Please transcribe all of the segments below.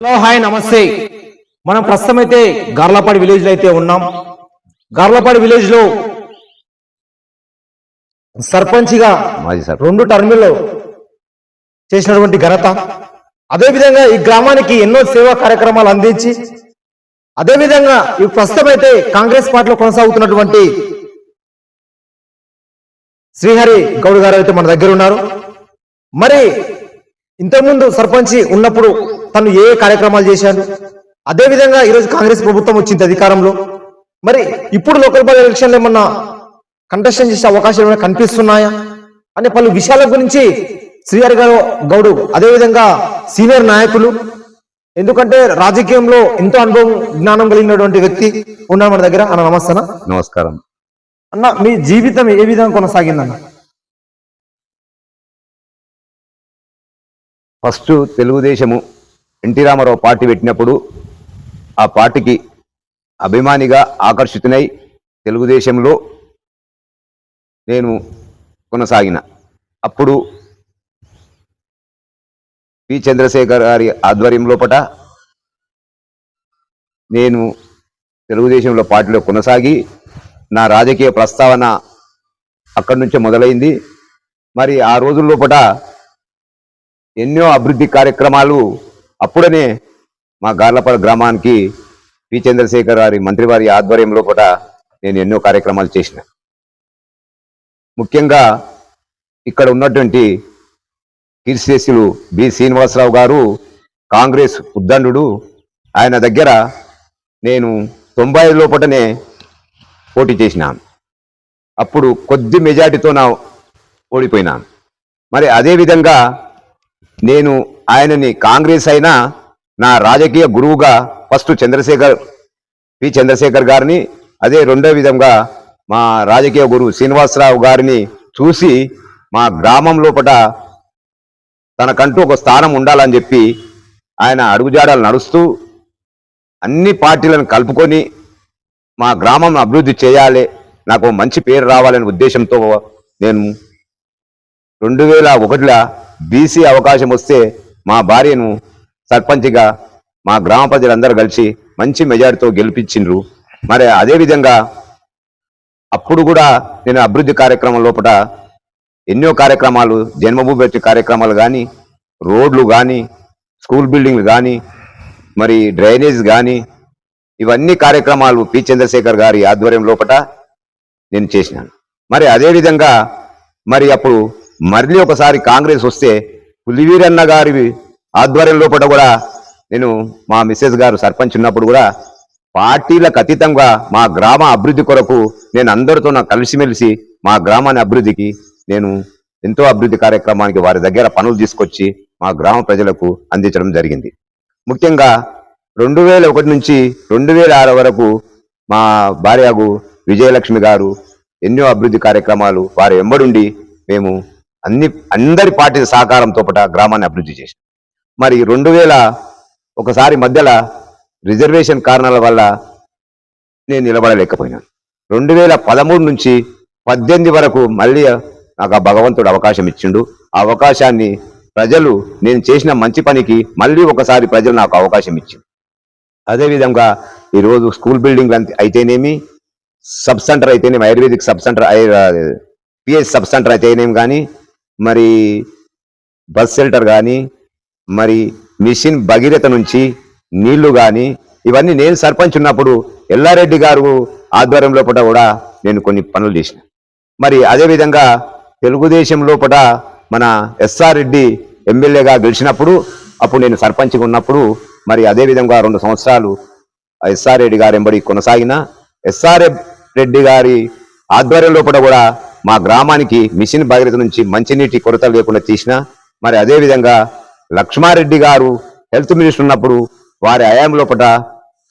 Hello hi నమస్తే. మనం ప్రస్తుతం అయితే గార్లపాడి విలేజ్లో అయితే ఉన్నాం. గార్లపాడి విలేజ్లో సర్పంచ్గా మాజీ సార్ రెండు టర్మిల్లో చేసినటువంటి ఘనత. అదేవిధంగా ఈ గ్రామానికి ఎన్నో సేవా కార్యక్రమాలు అందించి అదేవిధంగా ఈ ప్రస్తుతం అయితే కాంగ్రెస్ పార్టీలో కొనసాగుతున్నటువంటి శ్రీహరి గౌడ్ గారు అయితే మన దగ్గర ఉన్నారు. మరి ఇంతకుముందు సర్పంచ్ ఉన్నప్పుడు తను ఏ కార్యక్రమాలు చేశాడు? అదేవిధంగా ఈరోజు కాంగ్రెస్ ప్రభుత్వం వచ్చింది అధికారంలో. మరి ఇప్పుడు లోకల్ బాడీ ఎలక్షన్లు ఏమన్నా కంటెస్టెంట్ చేసే అవకాశాలు ఏమైనా కనిపిస్తున్నాయా? అనే పలు విషయాల గురించి శ్రీహరి గారు గౌడు అదేవిధంగా సీనియర్ నాయకులు ఎందుకంటే రాజకీయంలో ఎంతో అనుభవం జ్ఞానం కలిగినటువంటి వ్యక్తి ఉన్నారు మన దగ్గర. అన్న నమస్తే. నమస్కారం. అన్న మీ జీవితం ఏ విధంగా కొనసాగిందన్న? First Telugu Desam NT Rama Rao party పెట్టినప్పుడు ఆ పార్టీకి అభిమానిగా ఆకర్షితునై తెలుగుదేశంలో నేను కొనసాగిన. అప్పుడు పి చంద్రశేఖర్ గారి ఆధ్వర్యం లోపట నేను తెలుగుదేశంలో పార్టీలో కొనసాగి నా రాజకీయ ప్రస్తావన అక్కడి నుంచే మొదలైంది. మరి ఆ రోజుల్లో పట ఎన్నో అభివృద్ధి కార్యక్రమాలు అప్పుడనే మా గార్లపల్లి గ్రామానికి పి. చంద్రశేఖర్ గారి మంత్రివారి ఆధ్వర్యంలో కూడా నేను ఎన్నో కార్యక్రమాలు చేసిన. ముఖ్యంగా ఇక్కడ ఉన్నటువంటి కీర్తిశేషులు బి. శ్రీనివాసరావు గారు కాంగ్రెస్ ఉద్దండు ఆయన దగ్గర నేను తొంభై ఐదు లోపటనే పోటీ చేసినాను అప్పుడు కొద్ది మెజార్టీతో నా ఓడిపోయినాను మరి అదేవిధంగా నేను ఆయనని కాంగ్రెస్ అయినా నా రాజకీయ గురువుగా ఫస్ట్ చంద్రశేఖర్ పి చంద్రశేఖర్ గారిని అదే రెండో విధంగా మా రాజకీయ గురువు శ్రీనివాసరావు గారిని చూసి మా గ్రామం లోపట తనకంటూ ఒక స్థానం ఉండాలని చెప్పి ఆయన అడుగుజాడలు నడుస్తూ అన్ని పార్టీలను కలుపుకొని మా గ్రామం అభివృద్ధి చేయాలి నాకు మంచి పేరు రావాలనే ఉద్దేశంతో నేను రెండు వేల ఒకటిలో బీసీ అవకాశం వస్తే మా భార్యను సర్పంచ్గా మా గ్రామ ప్రజలందరూ కలిసి మంచి మెజారిటీతో గెలిపించిండ్రు. మరి అదేవిధంగా అప్పుడు కూడా నేను అభివృద్ధి కార్యక్రమం లోపల ఎన్నో కార్యక్రమాలు జన్మభూమి కార్యక్రమాలు కానీ రోడ్లు కానీ స్కూల్ బిల్డింగ్లు కానీ మరి డ్రైనేజ్ కానీ ఇవన్నీ కార్యక్రమాలు పి చంద్రశేఖర్ గారి ఆధ్వర్యం లోపట నేను చేసినాను. మరి అదేవిధంగా మరి అప్పుడు మళ్ళీ ఒకసారి కాంగ్రెస్ వస్తే పులివీరన్న గారి ఆధ్వర్యంలో లోపల కూడా నేను మా మిస్సెస్ గారు సర్పంచ్ ఉన్నప్పుడు కూడా పార్టీలకు అతీతంగా మా గ్రామ అభివృద్ధి కొరకు నేను అందరితో నాకు కలిసిమెలిసి మా గ్రామాన్ని అభివృద్ధికి నేను ఎంతో అభివృద్ధి కార్యక్రమానికి వారి దగ్గర పనులు తీసుకొచ్చి మా గ్రామ ప్రజలకు అందించడం జరిగింది. ముఖ్యంగా రెండు వేల ఒకటి నుంచి రెండు వేల ఆరు వరకు మా భార్యకు విజయలక్ష్మి గారు ఎన్నో అభివృద్ధి కార్యక్రమాలు వారి వెంబడుండి మేము అన్ని అందరి పార్టీ సహకారంతో పాటు గ్రామాన్ని అభివృద్ధి చేసాం మరి రెండు వేల ఒకసారి మధ్యలో రిజర్వేషన్ కారణాల వల్ల నేను నిలబడలేకపోయినాను. రెండు వేల పదమూడు నుంచి పద్దెనిమిది వరకు మళ్ళీ నాకు ఆ భగవంతుడు అవకాశం ఇచ్చిండు. ఆ అవకాశాన్ని ప్రజలు నేను చేసిన మంచి పనికి మళ్ళీ ఒకసారి ప్రజలు నాకు అవకాశం ఇచ్చింది. అదేవిధంగా ఈరోజు స్కూల్ బిల్డింగ్ అయితేనేమి సబ్ సెంటర్ అయితేనేమి ayurvedic sub centre PH sub centre అయితేనేమి కానీ మరి బస్ షెల్టర్ కానీ మరి మిషన్ భగీరథ నుంచి నీళ్ళు కానీ ఇవన్నీ నేను సర్పంచ్ ఉన్నప్పుడు ఎల్లారెడ్డి గారు ఆధ్వర్యం లోపల కూడా నేను కొన్ని పనులు చేసిన. మరి అదేవిధంగా తెలుగుదేశం లోపల మన ఎస్ఆర్ రెడ్డి ఎమ్మెల్యేగా గెలిచినప్పుడు అప్పుడు నేను సర్పంచ్గా ఉన్నప్పుడు మరి అదేవిధంగా రెండు సంవత్సరాలు ఎస్ఆర్ రెడ్డి గారు ఎంబడి కొనసాగిన ఎస్ఆర్ రెడ్డి గారి ఆధ్వర్యం లోపల కూడా మా గ్రామానికి మిషన్ భగీరథ నుంచి మంచినీటి కొరత లేకుండా తీసిన మరి అదేవిధంగా లక్ష్మారెడ్డి గారు హెల్త్ మినిస్టర్ ఉన్నప్పుడు వారి హయాం లోపల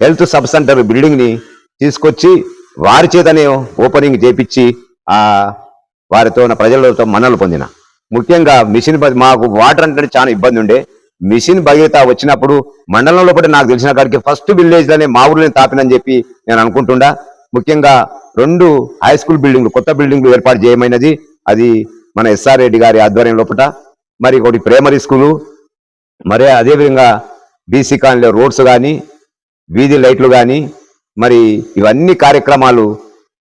హెల్త్ సబ్ సెంటర్ బిల్డింగ్ని తీసుకొచ్చి వారి చేతనే ఓపెనింగ్ చేపించి వారితో ఉన్న ప్రజలతో మన్నలు పొందిన. ముఖ్యంగా మిషన్ మాకు వాటర్ అంటే చాలా ఇబ్బంది ఉండే. మిషన్ భగీరథ వచ్చినప్పుడు మండలం లోపల నాకు తెలిసిన కాడికి ఫస్ట్ విలేజ్లోనే మా ఊరిని తాపినని చెప్పి నేను అనుకుంటుండా. ముఖ్యంగా రెండు హై స్కూల్ బిల్డింగ్లు కొత్త బిల్డింగ్లు ఏర్పాటు చేయమైనది. అది మన ఎస్ఆర్ రెడ్డి గారి ఆధ్వర్యం లోపల మరి ఒకటి ప్రైమరీ స్కూలు మరి అదేవిధంగా బీసీ కాలనీలో రోడ్స్ కానీ వీధి లైట్లు కానీ మరి ఇవన్నీ కార్యక్రమాలు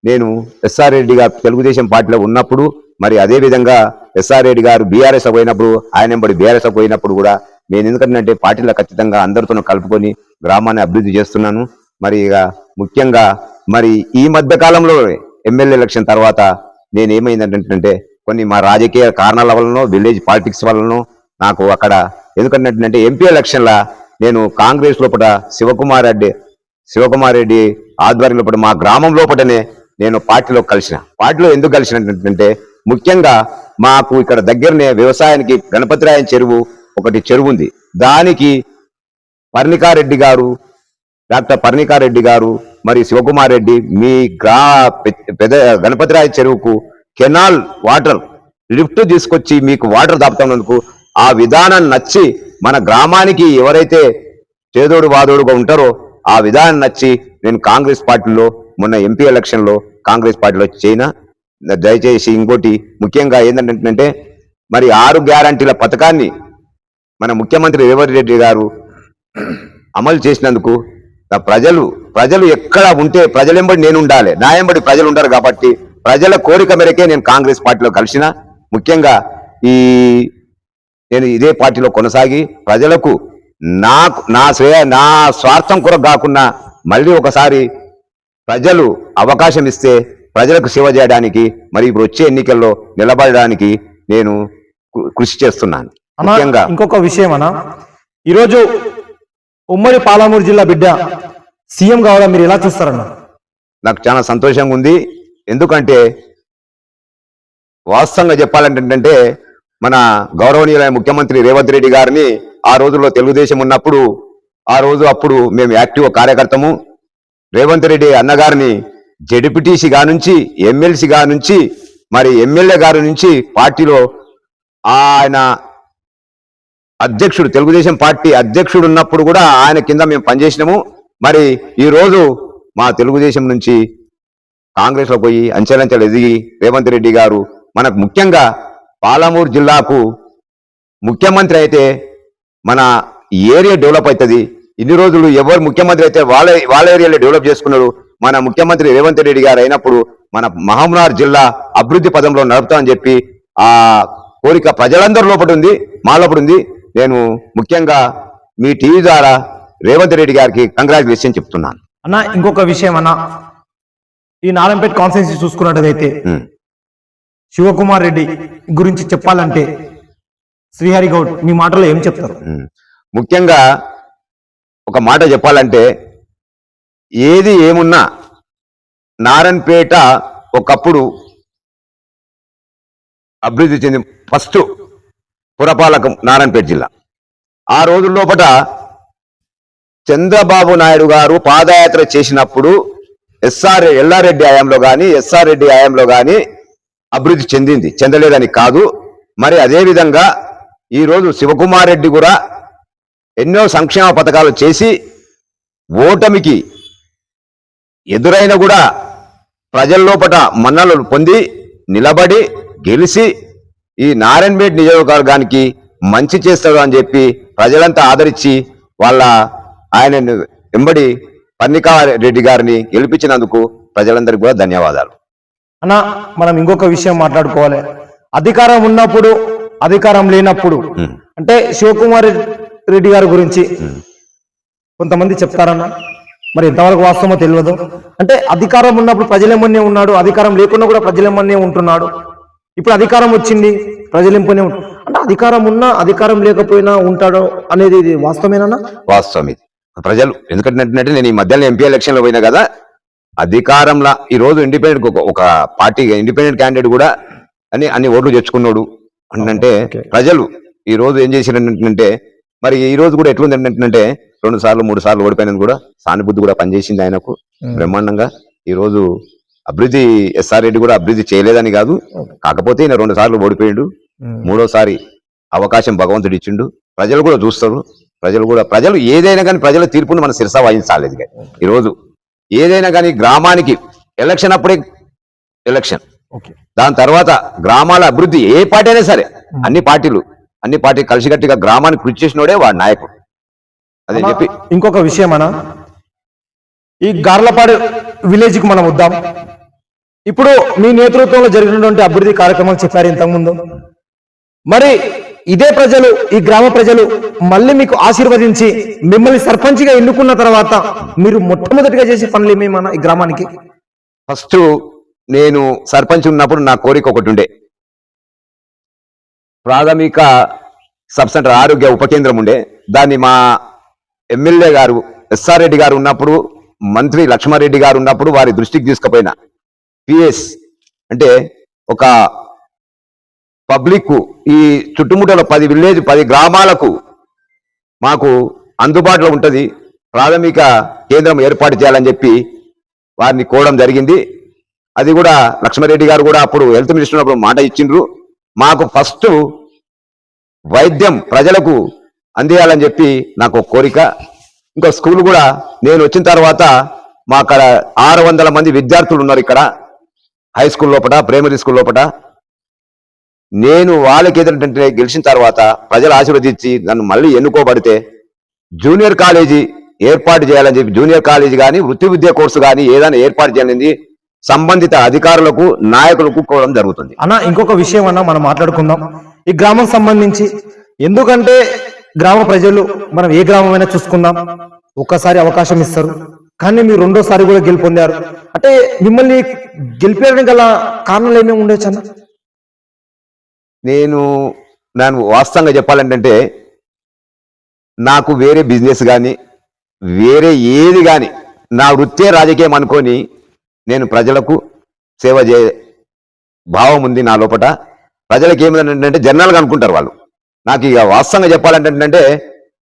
నేను ఎస్ఆర్ రెడ్డి గారు తెలుగుదేశం పార్టీలో ఉన్నప్పుడు మరి అదే విధంగా ఎస్ఆర్ రెడ్డి గారు బీఆర్ఎస్ పోయినప్పుడు ఆయన ఎంబడి బీఆర్ఎస్ పోయినప్పుడు కూడా నేను ఎందుకంటే పార్టీలో ఖచ్చితంగా అందరితో కలుపుకొని గ్రామాన్ని అభివృద్ధి చేస్తున్నాను. మరి ఇక ముఖ్యంగా మరి ఈ మధ్య కాలంలో ఎమ్మెల్యే ఎలక్షన్ తర్వాత నేను ఏమైందంటే కొన్ని మా రాజకీయ కారణాల వలనో విలేజ్ పాలిటిక్స్ వలనో నాకు అక్కడ ఎందుకంటే ఎంపీ ఎలక్షన్ల నేను కాంగ్రెస్ లోపల శివకుమార్ రెడ్డి శివకుమార్ రెడ్డి ఆధ్వర్యం లోపల మా గ్రామం లోపలనే నేను పార్టీలో కలిసిన. పార్టీలో ఎందుకు కలిసినట్టే ముఖ్యంగా మాకు ఇక్కడ దగ్గరనే వ్యవసాయానికి గణపతిరాయన్ చెరువు ఒకటి చెరువు ఉంది దానికి పర్ణికారెడ్డి గారు డాక్టర్ పర్ణికారెడ్డి గారు మరి శివకుమార్ రెడ్డి మీ గ్రా పె- పెద్ద గణపతిరాయ చెరువుకు కెనాల్ వాటర్ లిఫ్ట్ తీసుకొచ్చి మీకు వాటర్ దాపుతున్నందుకు ఆ విధానం నచ్చి మన గ్రామానికి ఎవరైతే చేదోడు వాదోడుగా ఉంటారో ఆ విధానం నచ్చి నేను కాంగ్రెస్ పార్టీలో మొన్న ఎంపీ ఎలక్షన్లో కాంగ్రెస్ పార్టీలో చేయినా దయచేసి ఇంకోటి ముఖ్యంగా ఏంటంటే మరి ఆరు గ్యారంటీల పథకాన్ని మన ముఖ్యమంత్రి రేవంత్ రెడ్డి గారు అమలు చేసినందుకు ప్రజలు ప్రజలు ఎక్కడ ఉంటే ప్రజలెంబడి నేను ఉండాలి నా ఎంబడి ప్రజలు ఉంటారు కాబట్టి ప్రజల కోరిక మేరకే నేను కాంగ్రెస్ పార్టీలో కలిసిన. ముఖ్యంగా ఈ నేను ఇదే పార్టీలో కొనసాగి ప్రజలకు నాకు నా శ్రేయ నా స్వార్థం కొరకు కాకుండా మళ్ళీ ఒకసారి ప్రజలు అవకాశం ఇస్తే ప్రజలకు సేవ చేయడానికి మరి ఇప్పుడు వచ్చే ఎన్నికల్లో నిలబడడానికి నేను కృషి చేస్తున్నాను. ముఖ్యంగా ఇంకొక విషయం అన్న. ఈరోజు ఉమ్మడి పాలమూరు జిల్లా బిడ్డ సీఎం కావడం మీరు ఎలా చూస్తారన్న? నాకు చాలా సంతోషంగా ఉంది. ఎందుకంటే వాస్తవంగా చెప్పాలంటే ఏంటంటే మన గౌరవనీయులైన ముఖ్యమంత్రి రేవంత్ రెడ్డి గారిని ఆ రోజుల్లో తెలుగుదేశం ఉన్నప్పుడు ఆ రోజు అప్పుడు మేము యాక్టివ్ కార్యకర్తము. రేవంత్ రెడ్డి అన్నగారిని జెడ్పీటీసీ గా నుంచి ఎమ్మెల్సీ గా నుంచి మరి ఎమ్మెల్యే గారి నుంచి పార్టీలో ఆయన అధ్యక్షుడు తెలుగుదేశం పార్టీ అధ్యక్షుడు ఉన్నప్పుడు కూడా ఆయన కింద మేము పనిచేసినాము. మరి ఈరోజు మా తెలుగుదేశం నుంచి కాంగ్రెస్లో పోయి అంచెలంచెలు ఎదిగి రేవంత్ రెడ్డి గారు మనకు ముఖ్యంగా పాలమూరు జిల్లాకు ముఖ్యమంత్రి అయితే మన ఏరియా డెవలప్ అవుతుంది. ఇన్ని రోజులు ఎవరు ముఖ్యమంత్రి అయితే వాళ్ళ వాళ్ళ ఏరియాలో డెవలప్ చేసుకున్నారు. మన ముఖ్యమంత్రి రేవంత్ రెడ్డి గారు అయినప్పుడు మన మహబూబ్నగర్ జిల్లా అభివృద్ధి పదంలో నడుపుతామని చెప్పి ఆ కోరిక ప్రజలందరి లోపల ఉంది మా లోపల ఉంది. నేను ముఖ్యంగా మీ టీవీ ద్వారా రేవంత్ రెడ్డి గారికి కంగ్రాచులేషన్ చెప్తున్నాను అన్న ఇంకొక విషయం అన్న ఈ నారాయణపేట కాన్స్టిట్యూన్సీ చూసుకున్నట్టయితే. శివకుమార్ రెడ్డి గురించి చెప్పాలంటే శ్రీహరి గౌడ్ మీ మాటలో ఏం చెప్తారు. ముఖ్యంగా ఒక మాట చెప్పాలంటే ఏది ఏమున్నా నారాయణపేట ఒకప్పుడు అభివృద్ధి చెంది ఫస్ట్ పురపాలకం నారాయణపేట జిల్లా ఆ రోజుల లోపట చంద్రబాబు నాయుడు గారు పాదయాత్ర చేసినప్పుడు ఎస్ఆర్ ఎల్లారెడ్డి హయాంలో కానీ ఎస్ఆర్ రెడ్డి హయాంలో కానీ అభివృద్ధి చెందింది. చెందలేదని కాదు. మరి అదే విధంగా శివకుమార్ రెడ్డి కూడా ఎన్నో సంక్షేమ పథకాలు చేసి ఓటమికి ఎదురైన కూడా ప్రజల్లోపట మన్నలు పొంది నిలబడి గెలిచి ఈ నారాయణపేట నియోజకవర్గానికి మంచి చేస్తాడు అని చెప్పి ప్రజలంతా ఆదరించి వాళ్ళ ఆయన వెంబడి పన్నికా రెడ్డి గారిని గెలిపించినందుకు ప్రజలందరికీ కూడా ధన్యవాదాలు. అన్న మనం ఇంకొక విషయం మాట్లాడుకోవాలి. అధికారం ఉన్నప్పుడు అధికారం లేనప్పుడు. అంటే శివకుమార్ రెడ్డి గారి గురించి కొంతమంది చెప్తారన్న మరి ఎంతవరకు వాస్తవమో తెలియదు. అంటే అధికారం ఉన్నప్పుడు ప్రజలెమ్మనే ఉన్నాడు అధికారం లేకుండా కూడా ప్రజలెమ్మనే ఉంటున్నాడు. ఇప్పుడు అధికారం వచ్చింది ప్రజలెంపనే అంటే అధికారం ఉన్నా అధికారం లేకపోయినా ఉంటాడు అనేది ఇది వాస్తవమేనా వాస్తవం ఇది ప్రజలు. ఎందుకంటే నేను ఈ మధ్యలో ఎంపీ ఎలక్షన్లో పోయినా కదా అధికారంలో ఈ రోజు ఇండిపెండెంట్ ఒక- పార్టీ ఇండిపెండెంట్ క్యాండిడేట్ కూడా అని అన్ని ఓట్లు తెచ్చుకున్నాడు. అంటే. ప్రజలు ఈ రోజు ఏం చేసినట్టే మరి ఈ రోజు కూడా ఎట్లుంది ఏంటంటే రెండు సార్లు మూడు సార్లు ఓడిపోయినది కూడా సానుభూతి కూడా పనిచేసింది ఆయనకు బ్రహ్మాండంగా. ఈ రోజు అభివృద్ధి ఎస్ఆర్ రెడ్డి కూడా అభివృద్ధి చేయలేదని కాదు. కాకపోతే ఈయన రెండు సార్లు ఓడిపోయిండు. మూడోసారి అవకాశం భగవంతుడు ఇచ్చిండు. ప్రజలు కూడా చూస్తారు. ప్రజలు కూడా ప్రజలు ఏదైనా కానీ ప్రజల తీర్పును మన శిరస వహించాలి ఇది ఈ రోజు ఏదైనా కానీ గ్రామానికి ఎలక్షన్ అప్పుడే ఎలక్షన్ ఓకే. దాని తర్వాత గ్రామాల అభివృద్ధి ఏ పార్టీ అయినా సరే అన్ని పార్టీలు అన్ని పార్టీ కలిసికట్టుగా గ్రామానికి కృషి చేసినోడే వాడు నాయకుడు. అదే చెప్పి. ఇంకొక విషయం అన్న. ఈ గార్లపాడు విలేజ్కి మనం వద్దాం. ఇప్పుడు మీ నేతృత్వంలో జరిగినటువంటి అభివృద్ధి కార్యక్రమాలు చెప్పారు ఇంతకుముందు. మరి ఇదే ప్రజలు ఈ గ్రామ ప్రజలు మళ్ళీ మీకు ఆశీర్వదించి మిమ్మల్ని సర్పంచ్గా ఎన్నుకున్న తర్వాత మీరు మొట్టమొదటిగా చేసే పనులు ఏమేమన్నా ఈ గ్రామానికి? ఫస్ట్ నేను సర్పంచ్ ఉన్నప్పుడు నా కోరిక ఒకటి ఉండే. ప్రాథమిక సబ్ సెంటర్ ఆరోగ్య ఉప కేంద్రం ఉండే. దాన్ని మా ఎమ్మెల్యే గారు ఎస్ఆర్ రెడ్డి గారు ఉన్నప్పుడు మంత్రి లక్ష్మారెడ్డి గారు ఉన్నప్పుడు వారి దృష్టికి తీసుకుపోయిన. పిఎస్ అంటే ఒక పబ్లిక్ ఈ చుట్టుముట్టల పది విలేజ్ పది గ్రామాలకు మాకు అందుబాటులో ఉంటుంది. ప్రాథమిక కేంద్రం ఏర్పాటు చేయాలని చెప్పి వారిని కోవడం జరిగింది. అది కూడా లక్ష్మారెడ్డి గారు కూడా అప్పుడు హెల్త్ మినిస్టర్ అప్పుడు మాట ఇచ్చిండ్రు. మాకు ఫస్ట్ వైద్యం ప్రజలకు అందేయాలని చెప్పి నాకు కోరిక. ఇంకా స్కూల్ కూడా నేను వచ్చిన తర్వాత మా అక్కడ ఆరు వందల మంది విద్యార్థులు ఉన్నారు ఇక్కడ. హై స్కూల్ లోపల ప్రైమరీ స్కూల్ లోపల నేను వాళ్ళకి ఏంటంటే గెలిచిన తర్వాత ప్రజలు ఆశీర్వదించి నన్ను మళ్ళీ ఎన్నుకోబడితే జూనియర్ కాలేజీ ఏర్పాటు చేయాలని చెప్పి జూనియర్ కాలేజీ కానీ వృత్తి విద్యా కోర్సు కానీ ఏదైనా ఏర్పాటు చేయాలని సంబంధిత అధికారులకు నాయకులకు కోవడం జరుగుతుంది. అన్న ఇంకొక విషయం అన్న మనం మాట్లాడుకుందాం. ఈ గ్రామం సంబంధించి ఎందుకంటే గ్రామ ప్రజలు మనం ఏ గ్రామమైనా చూసుకుందాం. ఒక్కసారి అవకాశం ఇస్తారు. కానీ మీరు రెండోసారి కూడా గెలుపొందారు. అంటే మిమ్మల్ని గెలిపేయడం గల కారణాలు ఏమేమి ఉండొచ్చు అన్న? నేను నేను వాస్తవంగా చెప్పాలంటే నాకు వేరే బిజినెస్ కానీ వేరే ఏది కానీ నా వృత్తే రాజకీయం అనుకొని నేను ప్రజలకు సేవ చే భావం ఉంది నా లోపట. ప్రజలకు ఏమిటంటే జనరల్గా అనుకుంటారు వాళ్ళు. నాకు ఇక వాస్తవంగా చెప్పాలంటే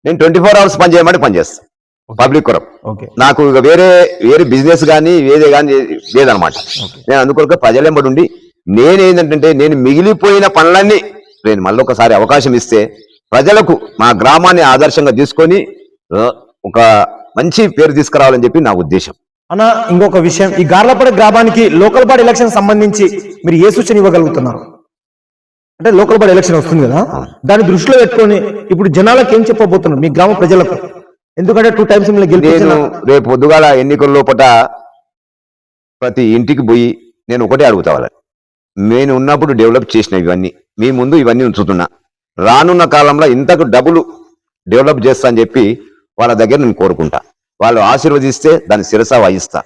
నేను ట్వంటీ ఫోర్ అవర్స్ పని చేయమని పనిచేస్తాను పబ్లిక్ కొరకు ఓకే. నాకు ఇక వేరే వేరే బిజినెస్ కానీ వేరే కానీ లేదనమాట నేను అందుకొరకు ప్రజలెంబడి ఉండి నేనేంటంటే నేను మిగిలిపోయిన పనులన్నీ నేను మళ్ళీ ఒకసారి అవకాశం ఇస్తే ప్రజలకు మా గ్రామాన్ని ఆదర్శంగా తీసుకొని ఒక మంచి పేరు తీసుకురావాలని చెప్పి నా ఉద్దేశం. అన్న ఇంకొక విషయం. ఈ గార్లపాడు గ్రామానికి లోకల్ బాడీ ఎలక్షన్ సంబంధించి మీరు ఏ సూచన ఇవ్వగలుగుతున్నారు? అంటే లోకల్ బాడీ ఎలక్షన్ వస్తుంది కదా? దాన్ని దృష్టిలో పెట్టుకొని ఇప్పుడు జనాలకు ఏం చెప్పబోతున్నారు మీ గ్రామ ప్రజలకు? ఎందుకంటే టూ టైమ్స్ నేను రేపు పొద్దుగాల ఎన్నికల లోపట ప్రతి ఇంటికి పోయి నేను ఒకటే అడుగుతా వాళ్ళని. నేను ఉన్నప్పుడు డెవలప్ చేసిన ఇవన్నీ. మీ ముందు ఇవన్నీ ఉంచుతున్నా. రానున్న కాలంలో ఇంతకు డబుల్ డెవలప్ చేస్తా అని చెప్పి వాళ్ళ దగ్గర నేను కోరుకుంటా. వాళ్ళు ఆశీర్వదిస్తే దాన్ని శిరస వహిస్తా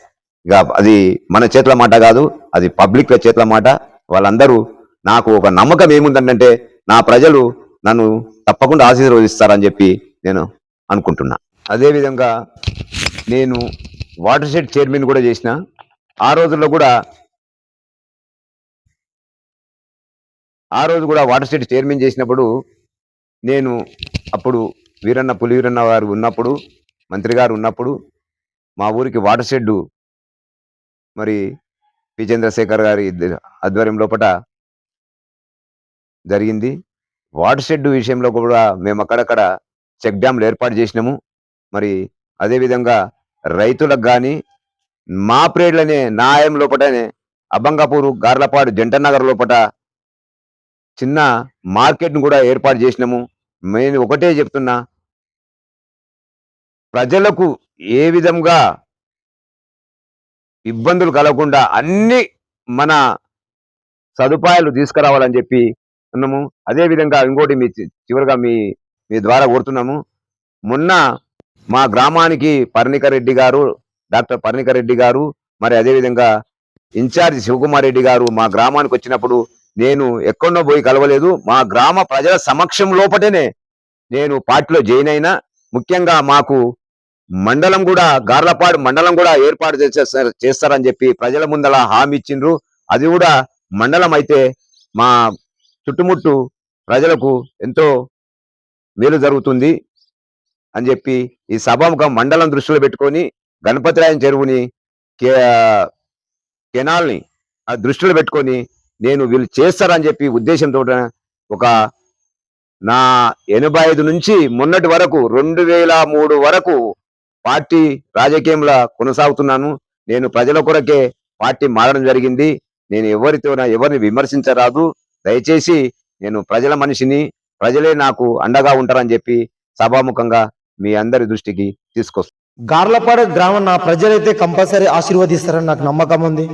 ఇక అది మన చేతుల మాట కాదు అది పబ్లిక్ చేతుల మాట. వాళ్ళందరూ నాకు ఒక నమ్మకం ఏముందంటే నా ప్రజలు నన్ను తప్పకుండా ఆశీర్వదిస్తారని చెప్పి నేను అనుకుంటున్నా. అదేవిధంగా నేను వాటర్ షెడ్ చైర్మన్ కూడా చేసిన. ఆ రోజుల్లో కూడా ఆ రోజు కూడా వాటర్ షెడ్ చైర్మన్ చేసినప్పుడు నేను అప్పుడు వీరన్న పులివీరన్న గారు ఉన్నప్పుడు మంత్రి గారు ఉన్నప్పుడు మా ఊరికి వాటర్ షెడ్ మరి పి. చంద్రశేఖర్ గారి ఆధ్వర్యం లోపల జరిగింది. వాటర్ షెడ్ విషయంలో కూడా మేము అక్కడక్కడ చెక్ డ్యాంలు ఏర్పాటు చేసినాము. మరి అదేవిధంగా రైతులకు కానీ మా ప్రేడ్లనే నాయం లోపటనే అబ్బంగాపూరు గార్లపాడు జంటనగర్ లోపట చిన్న మార్కెట్ను కూడా ఏర్పాటు చేసినాము. నేను ఒకటే చెప్తున్నా. ప్రజలకు ఏ విధంగా ఇబ్బందులు కలగకుండా అన్ని మన సదుపాయాలు తీసుకురావాలని చెప్పి ఉన్నాము అదేవిధంగా ఇంకోటి మీ చివరిగా మీ మీ ద్వారా కోరుతున్నాము. మొన్న మా గ్రామానికి పర్ణిక రెడ్డి గారు డాక్టర్ పర్ణిక రెడ్డి గారు మరి అదేవిధంగా ఇన్ఛార్జ్ శివకుమార్ రెడ్డి గారు మా గ్రామానికి వచ్చినప్పుడు నేను ఎక్కడో పోయి కలవలేదు. మా గ్రామ ప్రజల సమక్షం లోపటనే నేను పార్టీలో జాయిన్ అయినా ముఖ్యంగా మాకు మండలం కూడా గార్లపాడు మండలం కూడా ఏర్పాటు చేసేస్తారు చేస్తారని చెప్పి ప్రజల ముందల హామీ ఇచ్చిండ్రు. అది కూడా మండలం అయితే మా చుట్టుముట్టు ప్రజలకు ఎంతో మేలు జరుగుతుంది అని చెప్పి ఈ సభాముఖ మండలం దృష్టిలో పెట్టుకొని గణపతిరాయన చెరువుని కే కెనాల్ని దృష్టిలో పెట్టుకొని నేను వీళ్ళు చేస్తారని చెప్పి ఉద్దేశంతో ఒక నా ఎనభై ఐదు నుంచి మొన్నటి వరకు రెండు వేల మూడు వరకు పార్టీ రాజకీయంలో కొనసాగుతున్నాను. నేను ప్రజల కొరకే పార్టీ మారడం జరిగింది. నేను ఎవరితో ఎవరిని విమర్శించరాదు. దయచేసి నేను ప్రజల మనిషిని ప్రజలే నాకు అండగా ఉంటారని చెప్పి సభాముఖంగా మీ అందరి దృష్టికి తీసుకొస్తాను గార్లపాడ గ్రామం నా ప్రజలైతే కంపల్సరీ ఆశీర్వదిస్తారని నాకు నమ్మకం ఉంది.